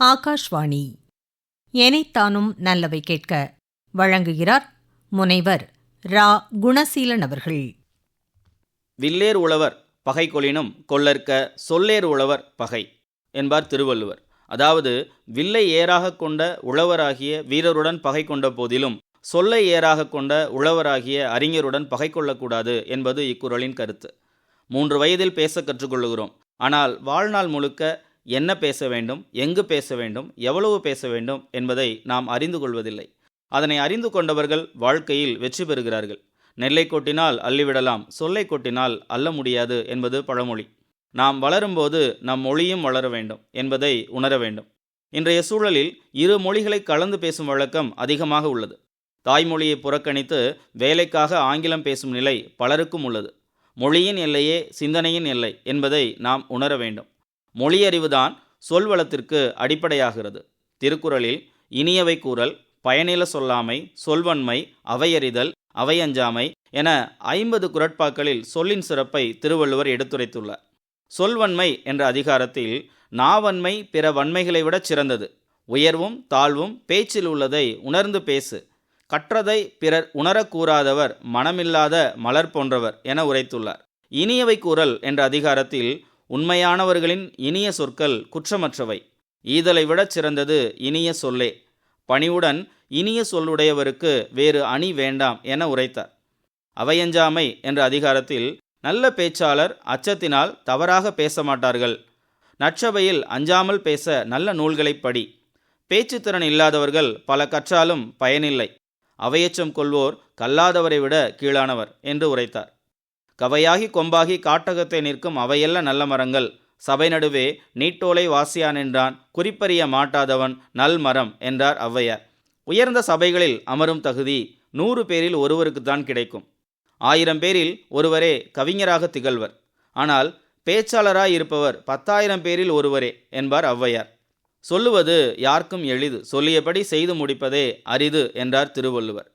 ஆகாஷ்வாணி. எனைத்தானும் நல்லவை கேட்க வழங்குகிறார் முனைவர் ரா. குணசீலன் அவர்கள். வில்லேர் உழவர் பகை கொளினும் கொள்ளற்க சொல்லேர் உழவர் பகை என்பார் திருவள்ளுவர். அதாவது வில்லை ஏறாக கொண்ட உழவராகிய வீரருடன் பகை கொண்ட போதிலும் சொல்லை ஏறாக கொண்ட உழவராகிய அறிஞருடன் பகை கொள்ளக்கூடாது என்பது இக்குறளின் கருத்து. மூன்று வயதில் பேச கற்றுக்கொள்கிறோம் ஆனால் வாழ்நாள் முழுக்க என்ன பேச வேண்டும் எங்கு பேச வேண்டும் எவ்வளவு பேச வேண்டும் என்பதை நாம் அறிந்து கொள்வதில்லை. அதனை அறிந்து கொண்டவர்கள் வாழ்க்கையில் வெற்றி பெறுகிறார்கள். நெல்லை கொட்டினால் அள்ளிவிடலாம் சொல்லை கொட்டினால் அள்ள முடியாது என்பது பழமொழி. நாம் வளரும்போது நம் மொழியும் வளர வேண்டும் என்பதை உணர வேண்டும். இன்றைய சூழலில் இரு மொழிகளை கலந்து பேசும் வழக்கம் அதிகமாக உள்ளது. தாய்மொழியை புறக்கணித்து வேலைக்காக ஆங்கிலம் பேசும் நிலை பலருக்கும் உள்ளது. மொழியின் எல்லையே சிந்தனையின் எல்லை என்பதை நாம் உணர வேண்டும். மொழியறிவுதான் சொல்வளத்திற்கு அடிப்படையாகிறது. திருக்குறளில் இனியவை கூறல் பயனில சொல்லாமை சொல்வன்மை அவையறிதல் அவையஞ்சாமை என ஐம்பது குரட்பாக்களில் சொல்லின் சிறப்பை திருவள்ளுவர் எடுத்துரைத்துள்ளார். சொல்வன்மை என்ற அதிகாரத்தில் நாவன்மை பிற வன்மைகளை விட சிறந்தது. உயர்வும் தாழ்வும் பேச்சில் உள்ளதை உணர்ந்து பேசு. கற்றதை பிறர் உணரக்கூறாதவர் மனமில்லாத மலர் போன்றவர் என உரைத்துள்ளார். இனியவை கூறல் என்ற அதிகாரத்தில் உண்மையானவர்களின் இனிய சொற்கள் குற்றமற்றவை. ஈதலை விடச் சிறந்தது இனிய சொல்லே. பணிவுடன் இனிய சொல்லுடையவருக்கு வேறு அணி வேண்டாம் என உரைத்தார். அவையஞ்சாமை என்ற அதிகாரத்தில் நல்ல பேச்சாளர் அச்சத்தினால் தவறாக பேச மாட்டார்கள் நற்சபையில் அஞ்சாமல் பேச நல்ல நூல்களை படி. பேச்சுத்திறன் இல்லாதவர்கள் பல கற்றாலும் பயனில்லை. அவையச்சம் கொள்வோர் கல்லாதவரை விட கீழானவர் என்று உரைத்தார். கவையாகி கொம்பாகி காட்டகத்தை நிற்கும் அவையல்ல நல்ல மரங்கள். சபை நடுவே நீட்டோலை வாசியான் என்றான். குறிப்பறிய மாட்டாதவன் நல் மரம் என்றார் ஔவையார். உயர்ந்த சபைகளில் அமரும் தகுதி நூறு பேரில் ஒருவருக்குத்தான் கிடைக்கும். ஆயிரம் பேரில் ஒருவரே கவிஞராக திகழ்வர். ஆனால் பேச்சாளராய் இருப்பவர் பத்தாயிரம் பேரில் ஒருவரே என்பார் ஔவையார். சொல்லுவது யாருக்கும் எளிது. சொல்லியபடி செய்து முடிப்பதே அரிது என்றார் திருவள்ளுவர்.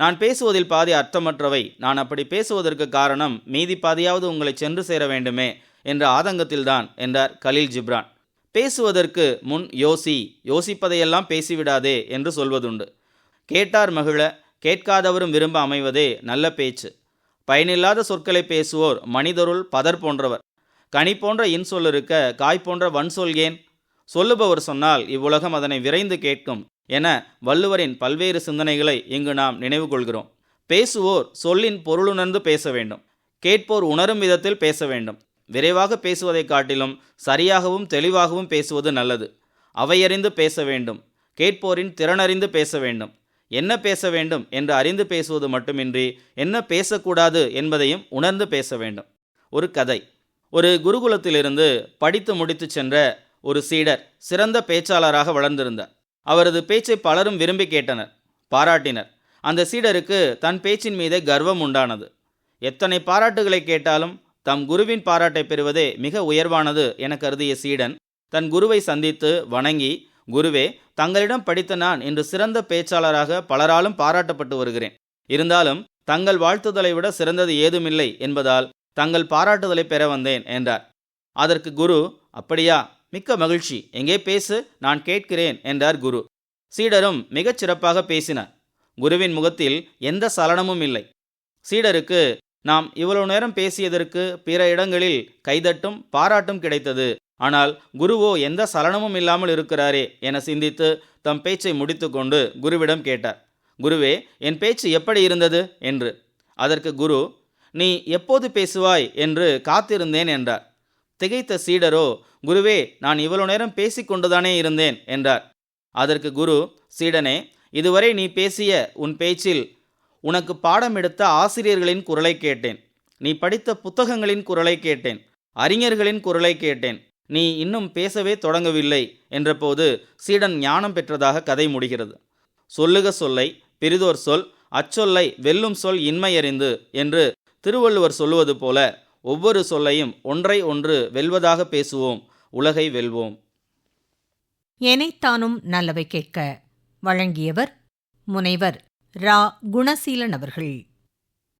நான் பேசுவதில் பாதி அர்த்தமற்றவை. நான் அப்படி பேசுவதற்கு காரணம் மீதி பாதியாவது உங்களை சென்று சேர வேண்டுமே என்ற ஆதங்கத்தில்தான் என்றார் கலீல் ஜிப்ரான். பேசுவதற்கு முன் யோசி யோசிப்பதையெல்லாம் பேசிவிடாதே என்று சொல்வதுண்டு. கேட்டார் மகிழ கேட்காதவரும் விரும்ப அமைவதே நல்ல பேச்சு. பயனில்லாத சொற்களை பேசுவோர் மனிதருள் பதர் போன்றவர். கனி போன்ற இன்சொல் இருக்க காய் போன்ற வன் சொல்கேன்? சொல்லுபவர் சொன்னால் இவ்வுலகம் அதனை விரைந்து கேட்கும். என வள்ளுவரின் பல்வேறு சிந்தனைகளை இங்கு நாம் நினைவு கொள்கிறோம் பேசுவோர் சொல்லின் பொருளுணர்ந்து பேச வேண்டும். கேட்போர் உணரும் விதத்தில் பேச வேண்டும். விரைவாக பேசுவதைக் காட்டிலும் சரியாகவும் தெளிவாகவும் பேசுவது நல்லது. அவையறிந்து பேச வேண்டும். கேட்போரின் திறனறிந்து பேச வேண்டும். என்ன பேச வேண்டும் என்று அறிந்து பேசுவது மட்டுமின்றி என்ன பேசக்கூடாது என்பதையும் உணர்ந்து பேச வேண்டும். ஒரு கதை. ஒரு குருகுலத்திலிருந்து படித்து முடித்து சென்ற ஒரு சீடர் சிறந்த பேச்சாளராக வளர்ந்திருந்தார். அவரது பேச்சை பலரும் விரும்பி கேட்டனர் பாராட்டினர். அந்த சீடருக்கு தன் பேச்சின் மீது கர்வம் உண்டானது. எத்தனை பாராட்டுகளை கேட்டாலும் தம் குருவின் பாராட்டை பெறுவதே மிக உயர்வானது என கருதிய சீடன் தன் குருவை சந்தித்து வணங்கி குருவே தங்களிடம் படித்த நான் இன்று சிறந்த பேச்சாளராக பலராலும் பாராட்டப்பட்டு வருகிறேன். இருந்தாலும் தங்கள் வாழ்த்துதலை விட சிறந்தது ஏதுமில்லை என்பதால் தங்கள் பாராட்டுதலை பெற வந்தேன் என்றார். அதற்கு குரு அப்படியா மிக்க மகிழ்ச்சி. எங்கே பேசு நான் கேட்கிறேன் என்றார் குரு. சீடரும் மிகச் சிறப்பாக பேசினார். குருவின் முகத்தில் எந்த சலனமும் இல்லை. சீடருக்கு நாம் இவ்வளவு நேரம் பேசியதற்கு பிற இடங்களில் கைதட்டும் பாராட்டும் கிடைத்தது. ஆனால் குருவோ எந்த சலனமும் இல்லாமல் இருக்கிறாரே என சிந்தித்து தம் பேச்சை முடித்துக்கொண்டு குருவிடம் கேட்டார். குருவே என் பேச்சு எப்படி இருந்தது? என்று. அதற்கு குரு நீ எப்போது பேசுவாய்? என்று காத்திருந்தேன் என்றார். திகைத்த சீடரோ குருவே நான் இவ்வளவு நேரம் பேசிக்கொண்டுதானே இருந்தேன் என்றார். அதற்கு குரு சீடனே இதுவரை நீ பேசிய உன் பேச்சில் உனக்கு பாடம் எடுத்த ஆசிரியர்களின் குரலை கேட்டேன். நீ படித்த புத்தகங்களின் குரலை கேட்டேன். அறிஞர்களின் குரலை கேட்டேன். நீ இன்னும் பேசவே தொடங்கவில்லை என்றபோது சீடன் ஞானம் பெற்றதாக கதை முடிகிறது. சொல்லுக சொல்லை பிரிதோர் சொல் அச்சொல்லை வெல்லும் சொல் இன்மையறிந்து என்று திருவள்ளுவர் சொல்லுவது போல ஒவ்வொரு சொல்லையும் ஒன்றை ஒன்று வெல்வதாக பேசுவோம் உலகை வெல்வோம். எனைத்தானும் நல்லவை கேட்க வழங்கியவர் முனைவர் ரா. குணசீலன் அவர்கள்.